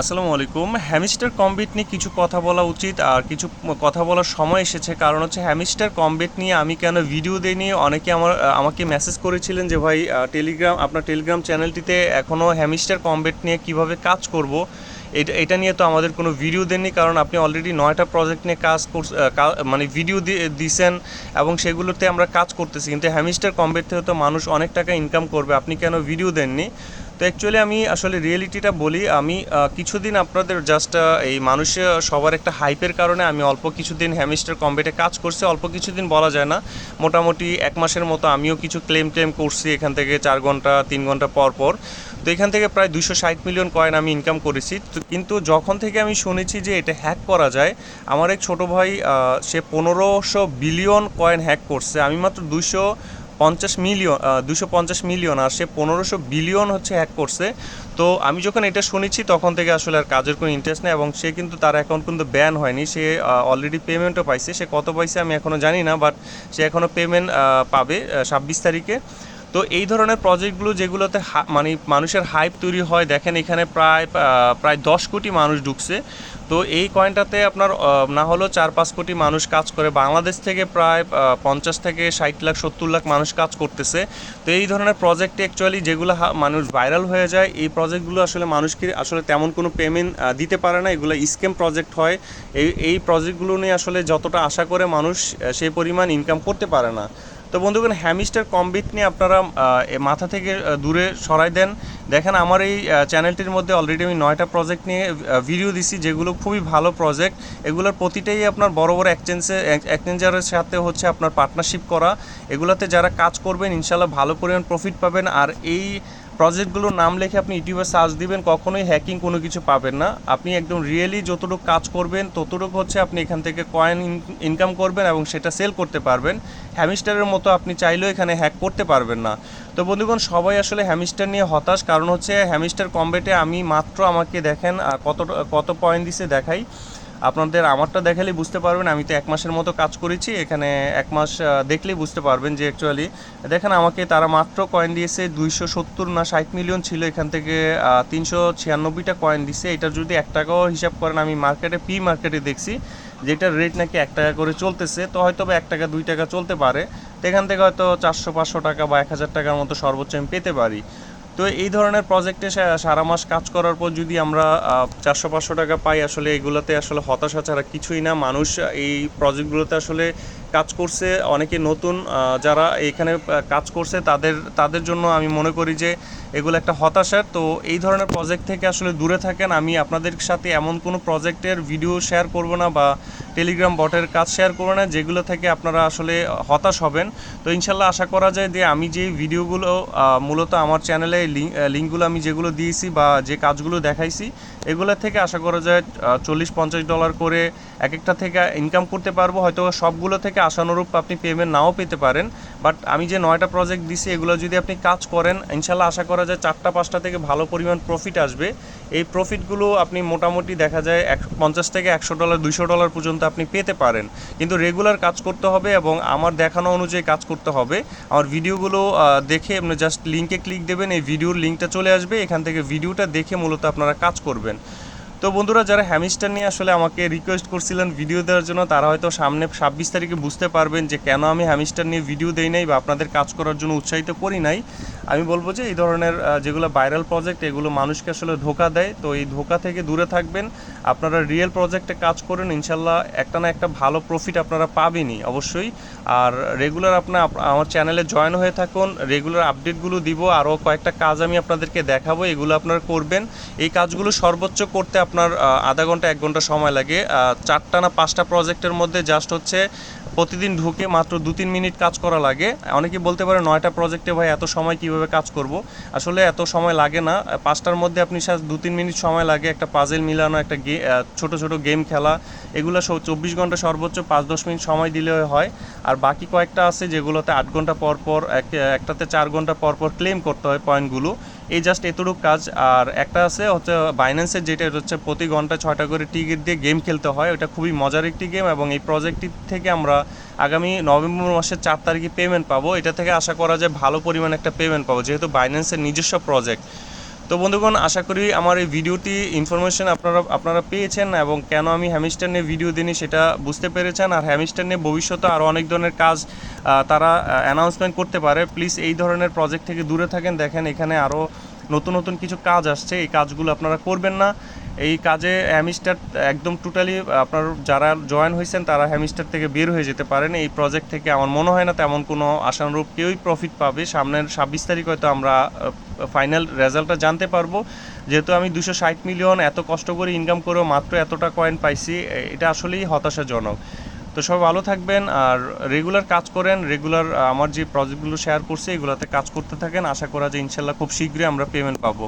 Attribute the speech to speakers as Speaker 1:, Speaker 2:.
Speaker 1: আসসালামু আলাইকুম। Hamster combat নিয়ে কিছু কথা বলা উচিত আর কিছু কথা বলার সময় এসেছে। কারণ হচ্ছে হ্যামিস্টার কমবেট নিয়ে আমি কেন ভিডিও দিইনি? অনেকে আমার, আমাকে মেসেজ করেছিলেন যে, ভাই টেলিগ্রাম আপনার টেলিগ্রাম চ্যানেলটিতে এখনও হ্যামিস্টার কমবেট নিয়ে কীভাবে কাজ করব? এটা এটা নিয়ে তো আমাদের কোনো ভিডিও দেননি। কারণ আপনি অলরেডি নয়টা প্রজেক্ট নিয়ে কাজ মানে ভিডিও দিয়েছেন এবং সেগুলোতে আমরা কাজ করতেছি। কিন্তু হ্যামিস্টার কমবেট থেকে তো মানুষ অনেক টাকা ইনকাম করবে। আপনি কেন ভিডিও দেননি? তো অ্যাকচুয়ালি আমি আসলে রিয়েলিটিটা বলি, আমি কিছুদিন আপনাদের জাস্ট এই মানুষের সবার একটা হাইপের কারণে আমি অল্প কিছুদিন হ্যামিস্টার কম্বেটে কাজ করছি, অল্প কিছুদিন বলা যায় না। মোটামুটি এক মাসের মতো আমিও কিছু ক্লেম ক্লেম করছি এখান থেকে চার ঘণ্টা, তিন ঘণ্টা পর পর। তো এখান থেকে প্রায় দুশো ষাট মিলিয়ন কয়েন আমি ইনকাম করেছি। কিন্তু যখন থেকে আমি শুনেছি যে এটা হ্যাক করা যায়, আমার এক ছোটো ভাই সে পনেরোশো বিলিয়ন কয়েন হ্যাক করছে। আমি মাত্র দুশো পঞ্চাশ মিলিয়ন দুশো পঞ্চাশ মিলিয়ন আর সে পনেরোশো বিলিয়ন হচ্ছে হ্যাক করছে। তো আমি যখন এটা শুনেছি, তখন থেকে আসলে আর কাজের কোনো ইন্টারেস্ট নেই এবং সে কিন্তু তার অ্যাকাউন্ট কিন্তু ব্যান হয়নি। সে অলরেডি পেমেন্টও পাইছে। সে কত পাইছে আমি এখনও জানি না বাট সে এখনও পেমেন্ট পাবে ছাব্বিশ তারিখে। তো এই ধরনের প্রজেক্টগুলো যেগুলোতে মানে মানুষের হাইপ তৈরি হয়, দেখেন এখানে প্রায় প্রায় দশ কোটি মানুষ ঢুকছে। তো এই কয়েনটাতে আপনার না হলেও চার পাঁচ কোটি মানুষ কাজ করে। বাংলাদেশ থেকে প্রায় পঞ্চাশ থেকে ষাট লাখ, সত্তর লাখ মানুষ কাজ করতেছে। তো এই ধরনের প্রজেক্টে অ্যাকচুয়ালি যেগুলো মানুষ ভাইরাল হয়ে যায়, এই প্রজেক্টগুলো আসলে মানুষকে আসলে তেমন কোনো পেমেন্ট দিতে পারে না। এগুলো স্ক্যাম প্রজেক্ট হয়। এই এই প্রজেক্টগুলো নিয়ে আসলে যতটা আশা করে মানুষ সেই পরিমাণ ইনকাম করতে পারে না। তো বন্ধুগণ, হ্যামিস্টার কম্বিট নিয়ে আপনারা মাথা থেকে দূরে সরাই দেন। দেখেন, আমার এই চ্যানেলটির মধ্যে অলরেডি আমি নয়টা প্রজেক্ট নিয়ে ভিডিও দিছি, যেগুলো খুবই ভালো প্রজেক্ট এগুলোর প্রতিটাই আপনার বড় বড় এক্সচেঞ্জে এক্সচেঞ্জারের সাথে হচ্ছে আপনার পার্টনারশিপ করা। এগুলোতে যারা কাজ করবেন, ইনশাল্লাহ ভালো পরিমাণ প্রফিট পাবেন। আর এই প্রজেক্টগুলোর নাম লিখে আপনি ইউটিউবে সার্চ দিবেন, কখনোই হ্যাকিং কোনো কিছু পাবেন না। আপনি একদম রিয়েলি যতটুকু কাজ করবেন, ততটুকু হচ্ছে আপনি এখান থেকে কয়েন ইনকাম করবেন এবং সেটা সেল করতে পারবেন। হ্যামিস্টারের মতো আপনি চাইলেও এখানে হ্যাক করতে পারবেন না। তো বন্ধুগণ, সবাই আসলে হ্যামিস্টার নিয়ে হতাশ, কারণ হচ্ছে হ্যামিস্টার কম্বেটে আমি মাত্র আমাকে দেখেন কত কত পয়েন্ট দিছে দেখাই। আপনাদের আমারটা দেখালেই বুঝতে পারবেন, আমি তো এক মাসের মতো কাজ করেছি, এখানে এক মাস দেখলেই বুঝতে পারবেন যে অ্যাকচুয়ালি দেখেন আমাকে তারা মাত্র কয়েন দিয়েছে দুইশো সত্তর না ষাট মিলিয়ন ছিল, এখান থেকে তিনশো ছিয়ানব্বইটা কয়েন দিছে, এটা যদি এক টাকাও হিসাব করেন, আমি মার্কেটে পি মার্কেটে দেখছি, যেটার রেট নাকি এক টাকা করে চলতেছে, তো হয়তো বা এক টাকা, দুই টাকা চলতে পারে, তো এখান থেকে হয়তো চারশো পাঁচশো টাকা বা এক হাজার টাকার মতো সর্বোচ্চ আমি পেতে পারি। তো এই ধরনের প্রজেক্টে সারা মাস কাজ করার পর যদি আমরা চারশো পাঁচশো টাকা পাই, আসলে এগুলোতে আসলে হতাশা ছাড়া কিছুই না। মানুষ এই প্রজেক্টগুলোতে আসলে কাজ করছে। অনেকে নতুন যারা এখানে কাজ করছে, তাদের তাদের জন্য আমি মনে করি যে এগুলো একটা হতাশার। তো এই ধরনের প্রজেক্ট থেকে আসলে দূরে থাকেন। আমি আপনাদের সাথে এমন কোনো প্রজেক্টের ভিডিও শেয়ার করব না বা টেলিগ্রাম বটের কাজ শেয়ার করে না, যেগুলো থেকে আপনারা আসলে হতাশ হবেন। তো ইনশাল্লাহ আশা করা যায় যে আমি যে ভিডিওগুলো মূলত আমার চ্যানেলে লিঙ্ক লিঙ্কগুলো আমি যেগুলো দিয়েছি বা যে কাজগুলো দেখাইছি, এগুলো থেকে আশা করা যায় চল্লিশ পঞ্চাশ ডলার করে এক একটা থেকে ইনকাম করতে পারব। হয়তো সবগুলো থেকে আশানুরূপ আপনি পেমেন্ট নাও পেতে পারেন। বাট আমি যে নয়টা প্রজেক্ট দিছি, এগুলো যদি আপনি কাজ করেন, ইনশাল্লাহ আশা করা যায় চারটা, পাঁচটা থেকে ভালো পরিমাণ প্রফিট আসবে। এই প্রফিটগুলো আপনি মোটামুটি দেখা যায় এক, পঞ্চাশ থেকে একশো ডলার দুশো ডলার পর্যন্ত আপনি পেতে পারেন। কিন্তু রেগুলার কাজ করতে হবে এবং আমার দেখানো অনুযায়ী কাজ করতে হবে। আমার ভিডিওগুলো দেখে আপনি জাস্ট লিঙ্কে ক্লিক দেবেন, এই ভিডিওর লিঙ্কটা চলে আসবে। এখান থেকে ভিডিওটা দেখে মূলত আপনারা কাজ করবেন। তো বন্ধুরা, যারা হ্যামিস্টার নিয়ে আসলে আমাকে রিকোয়েস্ট করছিলেন ভিডিও দেওয়ার জন্য, তারা হয়তো সামনে ছাব্বিশ তারিখে বুঝতে পারবেন যে কেন আমি হ্যামিস্টার নিয়ে ভিডিও দেই নাই বা আপনাদের কাজ করার জন্য উৎসাহিত করি নাই। আমি বলব যে এই ধরনের যেগুলো ভাইরাল প্রজেক্ট এগুলো মানুষকে আসলে ধোকা দেয়। তো এই ধোকা থেকে দূরে থাকবেন। আপনারা রিয়েল প্রজেক্টে কাজ করেন, ইনশাল্লাহ একটা না একটা ভালো প্রফিট আপনারা পাবেনই অবশ্যই। আর রেগুলার আপনার আমার চ্যানেলে জয়েন হয়ে থাকুন। রেগুলার আপডেটগুলো দিব। আরও কয়েকটা কাজ আমি আপনাদেরকে দেখাবো। এগুলো আপনারা করবেন। এই কাজগুলো সর্বোচ্চ করতে আপনার আধা ঘণ্টা এক ঘণ্টা সময় লাগে। চারটা না পাঁচটা প্রজেক্টের মধ্যে জাস্ট হচ্ছে প্রতিদিন ঢুকে মাত্র দু তিন মিনিট কাজ করা লাগে। অনেকে বলতে পারে নয়টা প্রজেক্টে ভাই এত সময় কীভাবে কাজ করব? আসলে এত সময় লাগে না। পাঁচটার মধ্যে আপনি দু তিন মিনিট সময় লাগে একটা পাজেল মিলানো, একটা ছোট ছোট গেম খেলা। এগুলো চব্বিশ ঘণ্টা সর্বোচ্চ পাঁচ দশ মিনিট সময় দিলে হয়। আর বাকি কয়েকটা আছে যেগুলোতে আট ঘণ্টা পর পর, এক- একটাতে চার ঘণ্টা পর পর ক্লেম করতে হয় পয়েন্টগুলো এই জাস্ট এতটুকু কাজ। আর একটা আছে হচ্ছে বাইন্যান্সের যেটা হচ্ছে প্রতি ঘণ্টা ছয়টা করে টিকিট দিয়ে গেম খেলতে হয়। ওটা খুবই মজার একটি গেম এবং এই প্রজেক্টটি থেকে আমরা আগামী নভেম্বর মাসের চার তারিখে পেমেন্ট পাবো। এটা থেকে আশা করা যায় ভালো পরিমাণ একটা পেমেন্ট পাবো, যেহেতু বাইন্যান্সের নিজস্ব প্রজেক্ট তো বন্ধুগণ, আশা করি আমার এই ভিডিওটি ইনফরমেশন আপনারা আপনারা পেয়েছেন এবং কেন আমি হ্যামিস্টার নিয়ে ভিডিও দিইনি সেটা বুঝতে পেরেছেন। আর হ্যামিস্টার নিয়ে ভবিষ্যতে আরও অনেক ধরনের কাজ তারা অ্যানাউন্সমেন্ট করতে পারে। প্লিজ এই ধরনের প্রজেক্ট থেকে দূরে থাকেন। দেখেন এখানে আরও নতুন নতুন কিছু কাজ আসছে। এই কাজগুলো আপনারা করবেন না। এই কাজে হ্যামিস্টার একদম টোটালি আপনার যারা জয়েন হয়েছেন, তারা হ্যামিস্টার থেকে বের হয়ে যেতে পারেন। এই প্রজেক্ট থেকে আমার মনে হয় না তেমন কোনো আশানুরূপ কেউই প্রফিট পাবে। সামনের ছাব্বিশ তারিখ হয়তো আমরা ফাইনাল রেজাল্টটা জানতে পারব। যেহেতু আমি দুশো ষাট মিলিয়ন এত কষ্ট করে ইনকাম করেও মাত্র এতটা কয়েন পাইছি এটা আসলেই হতাশাজনক। তো সবাই ভালো থাকবেন, আর রেগুলার কাজ করেন রেগুলার আমার যে প্রজেক্টগুলো শেয়ার করছে, এগুলোতে কাজ করতে থাকেন। আশা করা যে ইনশাল্লাহ খুব শীঘ্রই আমরা পেমেন্ট পাবো।